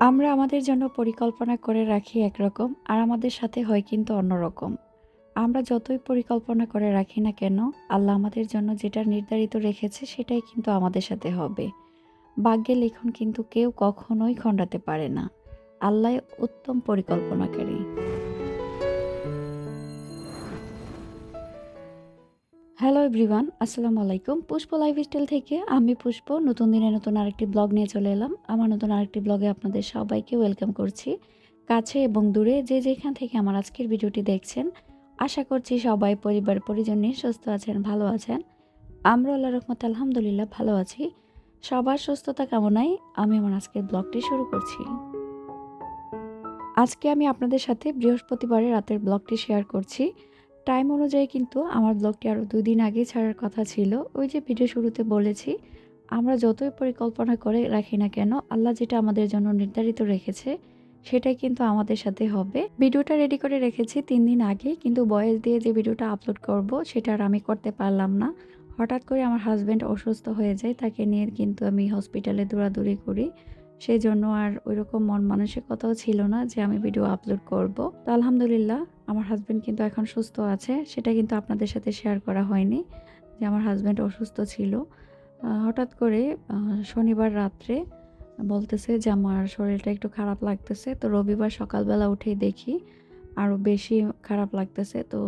আমরা আমাদের জন্য পরিকল্পনা করে রাখি একরকম আর আমাদের সাথে হয় কিন্তু অন্যরকম। আমরা যতই পরিকল্পনা করে রাখি না কেন, আল্লাহ আমাদের জন্য যেটা নির্ধারিত রেখেছে সেটাই কিন্তু আমাদের সাথে হবে। বাগ্যে লিখন কিন্তু কেউ কখনোই খণ্ডাতে পারে না। আল্লাহ উত্তম পরিকল্পনাকারী। হ্যালো এভরিওয়ান আসসালামু আলাইকুম পুষ্প লাইফ স্টাইল থেকে আমি পুষ্প, নতুন দিনে নতুন আরেকটি ব্লগ নিয়ে চলে এলাম। আমার নতুন আরেকটি ব্লগে আপনাদের সবাইকে ওয়েলকাম করছি। কাছে এবং দূরে যে যেখান থেকে আমার আজকের ভিডিওটি দেখছেন, আশা করছি সবাই পরিবার, পরিজন নিয়ে সুস্থ আছেন, ভালো আছেন। আমরা আল্লাহ রহমত আলহামদুলিল্লাহ ভালো আছি। সবার সুস্থতা কামনায় আমি আমার আজকের ব্লগটি শুরু করছি। আজকে আমি আপনাদের সাথে বৃহস্পতিবারের রাতের ব্লগটি শেয়ার করছি। টাইম অনুযায়ী কিন্তু আমার ব্লগটি আরও দুই দিন আগে ছাড়ার কথা ছিল। ওই যে ভিডিও শুরুতে বলেছি, আমরা যতই পরিকল্পনা করে রাখি না কেন, আল্লাহ যেটা আমাদের জন্য নির্ধারিত রেখেছে, সেটাই কিন্তু আমাদের সাথে হবে। ভিডিওটা রেডি করে রেখেছি তিন দিন আগে, কিন্তু বয়েস দিয়ে যে ভিডিওটা আপলোড করব, সেটা আর আমি করতে পারলাম না। হঠাৎ করে আমার হাজব্যান্ড অসুস্থ হয়ে যায়, তাকে নিয়ে কিন্তু আমি হসপিটালে দৌড়াদৌড়ি করি। সেই জন্য আর ওইরকম মন মানসিকতাও ছিল না যে আমি ভিডিও আপলোড করব। তো আলহামদুলিল্লাহ আমার হাজব্যান্ড কিন্তু এখন সুস্থ আছে, সেটা কিন্তু আপনাদের সাথে শেয়ার করা হয়নি যে আমার হাজব্যান্ড অসুস্থ ছিল। হঠাৎ করে শনিবার রাত্রে বলতেছে যে আমার শরীরটা একটু খারাপ লাগতেছে, তো রবিবার সকালবেলা উঠেই দেখি আরও বেশি খারাপ লাগতেছে, তো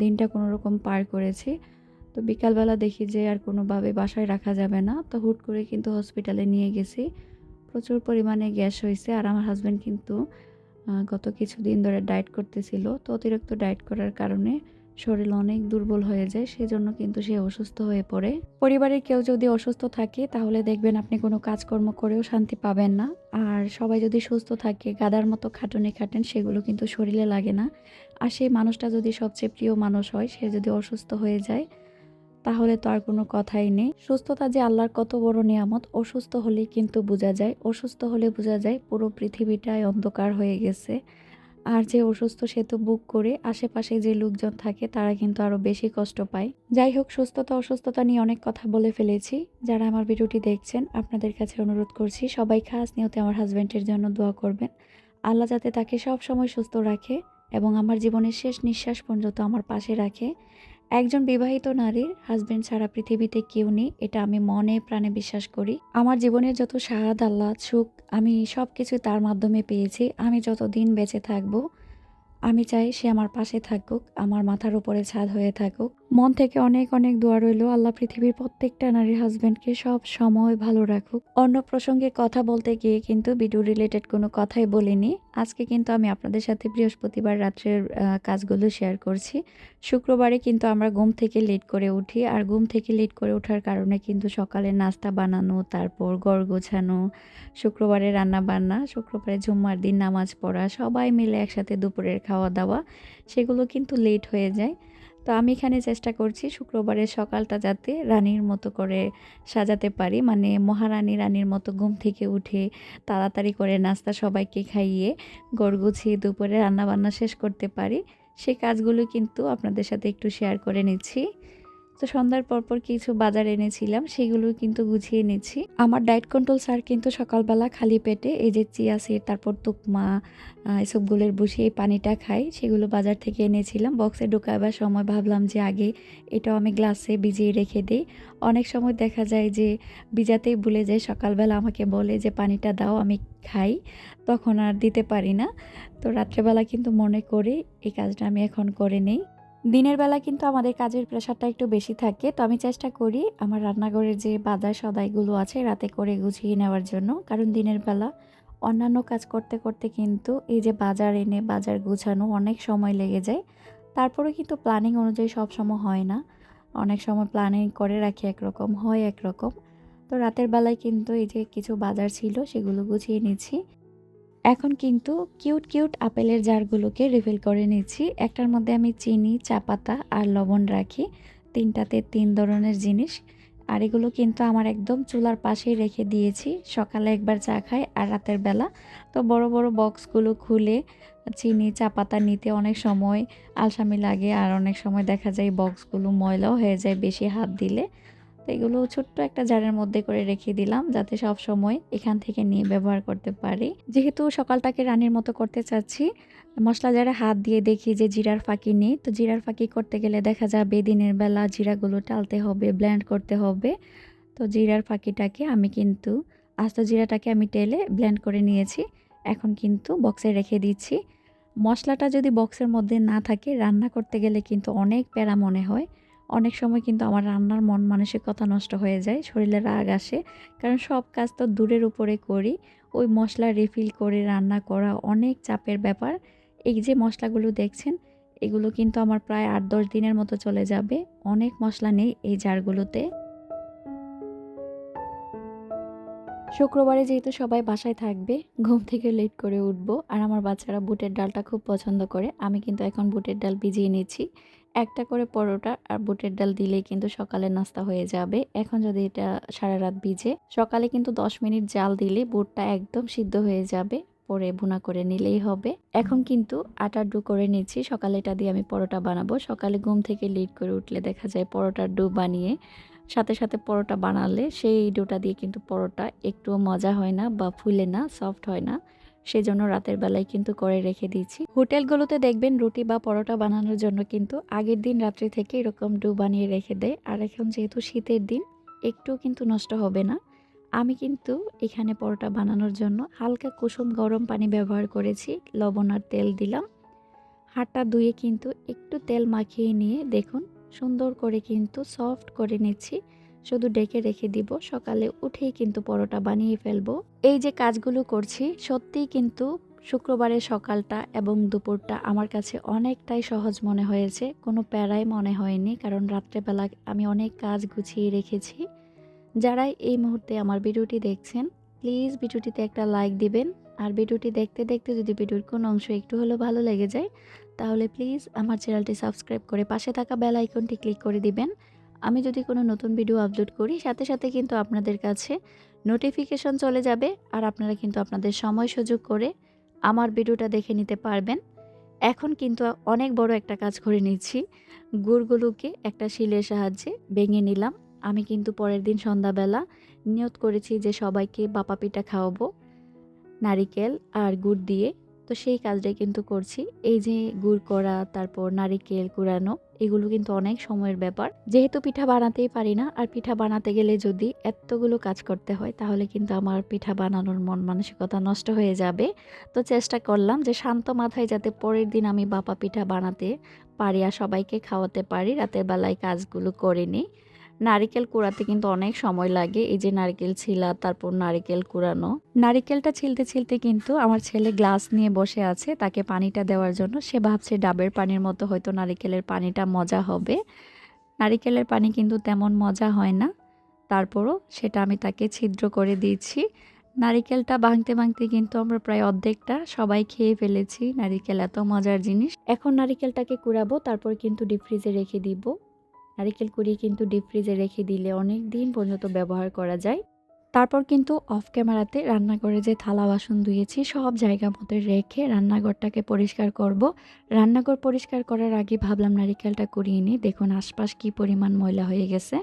দিনটা কোনো রকম পার করেছি। তো বিকালবেলা দেখি যে আর কোনোভাবে বাসায় রাখা যাবে না, তো হুট করে কিন্তু হসপিটালে নিয়ে গেছি। প্রচুর পরিমাণে গ্যাস হয়েছে আর আমার হাজব্যান্ড কিন্তু গত কিছুদিন ধরে ডায়েট করতেছিল, তো অতিরিক্ত ডায়েট করার কারণে শরীর অনেক দুর্বল হয়ে যায়, সেজন্য কিন্তু সে অসুস্থ হয়ে পড়ে। পরিবারের কেউ যদি অসুস্থ থাকে, তাহলে দেখবেন আপনি কোনো কাজকর্ম করেও শান্তি পাবেন না। আর সবাই যদি সুস্থ থাকে, গাদার মতো খাটুনি খাটেন, সেগুলো কিন্তু শরীরে লাগে না। আর সেই মানুষটা যদি সবচেয়ে প্রিয় মানুষ হয়, সে যদি অসুস্থ হয়ে যায় তাহলে তো আর কোনো কথাই নেই। সুস্থতা যে আল্লাহর কত বড় নিয়ামত, অসুস্থ হলেই কিন্তু বোঝা যায়। অসুস্থ হলে বোঝা যায় পুরো পৃথিবীটাই অন্ধকার হয়ে গেছে। আর যে অসুস্থ সে তো বুক করে, আশেপাশে যে লোকজন থাকে তারা কিন্তু আরও বেশি কষ্ট পায়। যাই হোক, সুস্থতা, অসুস্থতা নিয়ে অনেক কথা বলে ফেলেছি। যারা আমার ভিডিওটি দেখছেন, আপনাদের কাছে অনুরোধ করছি, সবাই খাস নিয়তে আমার হাজব্যান্ডের জন্য দোয়া করবেন। আল্লাহ যাতে তাকে সব সময় সুস্থ রাখে এবং আমার জীবনের শেষ নিঃশ্বাস পর্যন্ত আমার পাশে রাখে। একজন বিবাহিত নারীর হাজব্যান্ড ছাড়া পৃথিবীতে কেউ নেই, এটা আমি মনে প্রাণে বিশ্বাস করি। আমার জীবনের যত সাহাদ আল্লাহ, সুখ, আমি সব কিছু তার মাধ্যমে পেয়েছি। আমি যত দিন বেঁচে থাকব, আমি চাই সে আমার পাশে থাকুক, আমার মাথার উপরে ছাদ হয়ে থাকুক। মন থেকে অনেক অনেক দোয়া রইল। আল্লাহ পৃথিবীর প্রত্যেকটা নারীর হাজব্যান্ডকে সব সময় ভালো রাখুক। অন্য প্রসঙ্গে কথা বলতে গিয়ে কিন্তু ভিডিও রিলেটেড কোনো কথাই বলিনি। আজকে কিন্তু আমি আপনাদের সাথে বৃহস্পতিবার রাত্রের কাজগুলো শেয়ার করছি। শুক্রবারে কিন্তু আমরা ঘুম থেকে লেট করে উঠি আর ঘুম থেকে লেট করে ওঠার কারণে কিন্তু সকালে নাস্তা বানানো, তারপর গড় গোছানো, শুক্রবারে রান্না বান্না, শুক্রবারে জুম্মার দিন নামাজ পড়া, সবাই মিলে একসাথে দুপুরের খাওয়া দাওয়া, সেগুলো কিন্তু লেট হয়ে যায়। তো আমি এখানে চেষ্টা করছি শুক্রবারের সকালটা যাতে রানীর মতো করে সাজাতে পারি। মানে মহারানী রানীর মতো ঘুম থেকে উঠে তাড়াতাড়ি করে নাস্তা সবাইকে খাইয়ে গড় গুছিয়ে দুপুরে রান্নাবান্না শেষ করতে পারি। সেই কাজগুলো কিন্তু আপনাদের সাথে একটু শেয়ার করে নিচ্ছি। তো সন্ধ্যার পরপর কিছু বাজার এনেছিলাম, সেগুলো কিন্তু গুছিয়ে নিচ্ছি। আমার ডায়েট কন্ট্রোল স্যার কিন্তু সকালবেলা খালি পেটে এই যে চিয়া সিড তারপর তুকমা এসবগুলোর বসে এই পানিটা খাই, সেগুলো বাজার থেকে এনেছিলাম। বক্সে ঢোকাবার সময় ভাবলাম যে আগে এটাও আমি গ্লাসে ভিজিয়ে রেখে দিই। অনেক সময় দেখা যায় যে ভিজাতেই ভুলে যায়, সকালবেলা আমাকে বলে যে পানিটা দাও, আমি খাই, তখন আর দিতে পারি না। তো রাত্রেবেলা কিন্তু মনে করে এই কাজটা আমি এখন করে নেই। দিনের বেলা কিন্তু আমাদের কাজের প্রেশারটা একটু বেশি থাকে। তো আমি চেষ্টা করি আমার রান্নাঘরের যে বাজার সদাইগুলো আছে রাতে করে গুছিয়ে নেওয়ার জন্য। কারণ দিনের বেলা অন্যান্য কাজ করতে করতে কিন্তু এই যে বাজার এনে বাজার গুছানো অনেক সময় লেগে যায়। তারপরে কিন্তু প্ল্যানিং অনুযায়ী সব সময় হয় না। অনেক সময় প্ল্যানিং করে রাখি একরকম, হয় একরকম। তো রাতের বেলায় কিন্তু এই যে কিছু বাজার ছিল সেগুলো গুছিয়ে নিচ্ছি। এখন কিন্তু কিউট কিউট আপেলের জারগুলোকে রিফিল করে নিচ্ছি একটার মধ্যে আমি চিনি, চা পাতা আর লবণ রাখি। তিনটাতে তিন ধরনের জিনিস। আর এগুলো কিন্তু আমার একদম চুলার পাশেই রেখে দিয়েছি। সকালে একবার চা খাই আর রাতের বেলা। তো বড় বড় বক্সগুলো খুলে চিনি, চা পাতা নিতে অনেক সময় আলসামি লাগে। আর অনেক সময় দেখা যায় বক্সগুলো ময়লাও হয়ে যায় বেশি হাত দিলে। তো এগুলো ছোট্ট একটা জারের মধ্যে করে রেখে দিলাম যাতে সব সময় এখান থেকে নিয়ে ব্যবহার করতে পারি। যেহেতু সকালটাকে রানীর মতো করতে চাচ্ছি, মশলা যারা হাত দিয়ে দেখি যে জিরার ফাঁকি নেই। তো জিরার ফাঁকি করতে গেলে দেখা যাবে দিনের বেলা জিরাগুলো টালতে হবে, ব্লেন্ড করতে হবে। তো জিরার ফাঁকিটাকে আমি কিন্তু, আস্ত জিরাটাকে আমি টেলে ব্লেন্ড করে নিয়েছি। এখন কিন্তু বক্সে রেখে দিচ্ছি। মশলাটা যদি বক্সের মধ্যে না থাকে, রান্না করতে গেলে কিন্তু অনেক প্যারা মনে হয়। অনেক সময় কিন্তু আমার রান্নার মন মানসিকতা নষ্ট হয়ে যায়, শরীরে রাগ আসে। কারণ সব কাজ তো দূরের উপরে করি। ওই মশলা রিফিল করে রান্না করা অনেক চাপের ব্যাপার। এই যে মশলাগুলো দেখছেন, এগুলো কিন্তু আমার প্রায় আট দশ দিনের মতো চলে যাবে। অনেক মশলা নেই এই জারগুলোতে। শুক্রবারে যেহেতু সবাই বাসায় থাকবে, ঘুম থেকে লেট করে উঠব। আর আমার বাচ্চারা বুটের ডালটা খুব পছন্দ করে, আমি কিন্তু এখন বুটের ডাল ভিজিয়ে নিচ্ছি। একটা করে পরোটা আর বুটের ডাল দিলেই কিন্তু সকালে নাস্তা হয়ে যাবে। এখন যদি এটা সারা রাত ভিজে, সকালে কিন্তু দশ মিনিট জাল দিলে বুটটা একদম সিদ্ধ হয়ে যাবে, পরে ভুনা করে নিলেই হবে। এখন কিন্তু আটার ডু করে নিচ্ছি, সকালে এটা দিয়ে আমি পরোটা বানাবো। সকালে ঘুম থেকে লিড করে উঠলে দেখা যায় পরোটার ডু বানিয়ে, সাথে সাথে পরোটা বানালে সেই ডোটা দিয়ে কিন্তু পরোটা একটুও মজা হয় না বা ফুলে না, সফট হয় না। সেজন্য রাতের বেলায় কিন্তু করে রেখে দিয়েছি। হোটেলগুলোতে দেখবেন রুটি বা পরোটা বানানোর জন্য কিন্তু আগের দিন রাত্রি থেকে এরকম ডু বানিয়ে রেখে দেয়। আর এখন যেহেতু শীতের দিন, একটুও কিন্তু নষ্ট হবে না। আমি কিন্তু এখানে পরোটা বানানোর জন্য হালকা কুসুম গরম পানি ব্যবহার করেছি, লবণ আর তেল দিলাম। হাতটা ধুয়ে কিন্তু একটু তেল মাখিয়ে নিয়ে দেখুন, সুন্দর করে কিন্তু সফট করে নিচ্ছি। শুধু ডেকে রেখে দিব, সকালে উঠেই কিন্তু পরোটা বানিয়ে ফেলব। এই যে কাজগুলো করছি, সত্যিই কিন্তু শুক্রবারের সকালটা এবং দুপুরটা আমার কাছে অনেকটাই সহজ মনে হয়েছে। কোনো প্যারাই মনে হয়নি, কারণ রাত্রেবেলা আমি অনেক কাজ গুছিয়ে রেখেছি। যারাই এই মুহূর্তে আমার ভিডিওটি দেখছেন, প্লিজ ভিডিওটিতে একটা লাইক দিবেন। আর ভিডিওটি দেখতে দেখতে যদি ভিডিওর কোনো অংশ একটু হলেও ভালো লেগে যায়, তাহলে প্লিজ আমার চ্যানেলটি সাবস্ক্রাইব করে পাশে থাকা বেল আইকনটি ক্লিক করে দিবেন। আমি যদি কোনো নতুন ভিডিও আপলোড করি, সাথে সাথে কিন্তু আপনাদের কাছে নোটিফিকেশন চলে যাবে আর আপনারা কিন্তু আপনাদের সময় সুযোগ করে আমার ভিডিওটা দেখে নিতে পারবেন। এখন কিন্তু অনেক বড় একটা কাজ করে নিচ্ছি। গুড়গুলোকে একটা শিলের সাহায্যে ভেঙে নিলাম। আমি কিন্তু পরের দিন সন্ধ্যাবেলা নিয়ত করেছি যে সবাইকে বাপা পিঠা খাওয়াবো, নারিকেল আর গুড় দিয়ে। তো সেই কাজটাই কিন্তু করছি। এই যে গুড় করা, তারপর নারিকেল কুড়ানো এগুলো কিন্তু অনেক সময়ের ব্যাপার। যেহেতু পিঠা বানাতেই পারি না, আর পিঠা বানাতে গেলে যদি এতগুলো কাজ করতে হয়, তাহলে কিন্তু আমার পিঠা বানানোর মন মানসিকতা নষ্ট হয়ে যাবে। তো চেষ্টা করলাম যে শান্ত মাথায় যাতে পরের দিন আমি বাপা পিঠা বানাতে পারি আর সবাইকে খাওয়াতে পারি, রাতের বেলায় কাজগুলো করে নিই। নারিকেল কুড়াতে কিন্তু অনেক সময় লাগে। এই যে নারিকেল ছিলা, তারপর নারিকেল কুড়ানো। নারিকেলটা ছিলতে ছিলতে কিন্তু আমার ছেলে গ্লাস নিয়ে বসে আছে। তাকে পানিটা দেওয়ার জন্য সে ভাবছে ডাবের পানির মতো হয়তো নারিকেলের পানিটা মজা হবে। নারিকেলের পানি কিন্তু তেমন মজা হয় না। তারপরও সেটা আমি তাকে ছিদ্র করে দিয়েছি। নারিকেলটা ভাঙতে ভাঙতে কিন্তু আমরা প্রায় অর্ধেকটা সবাই খেয়ে ফেলেছি। নারিকেল এত মজার জিনিস। এখন নারিকেলটাকে কুড়াবো, তারপর কিন্তু ডিপ ফ্রিজে রেখে দিব। নারিকেল কুড়িয়ে কিন্তু ডিপ ফ্রিজে রেখে দিলে অনেক দিন পর্যন্ত ব্যবহার করা যায়। তারপর কিন্তু অফ ক্যামেরাতে রান্নাঘরে যে থালা বাসন ধুয়েছি, সব জায়গা মতো রেখে রান্নাঘরটাকে পরিষ্কার করব। রান্নাঘর পরিষ্কার করার আগে ভাবলাম নারিকেলটা কুড়িয়ে নিই। দেখুন আশপাশ কি পরিমাণ ময়লা হয়ে গেছে।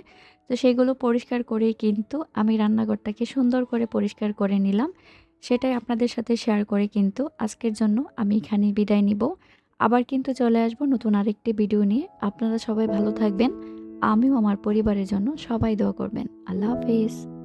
তো সেগুলো পরিষ্কার করেই কিন্তু আমি রান্নাঘরটাকে সুন্দর করে পরিষ্কার করে নিলাম। সেটাই আপনাদের সাথে শেয়ার করে কিন্তু আজকের জন্য আমি এখানে বিদায় নিব। আবার কিন্তু চলে আসব নতুন আরেকটি ভিডিও নিয়ে। আপনারা সবাই ভালো থাকবেন। আমিও আমার পরিবারের জন্য সবাই দোয়া করবেন। আল্লাহ হাফিজ।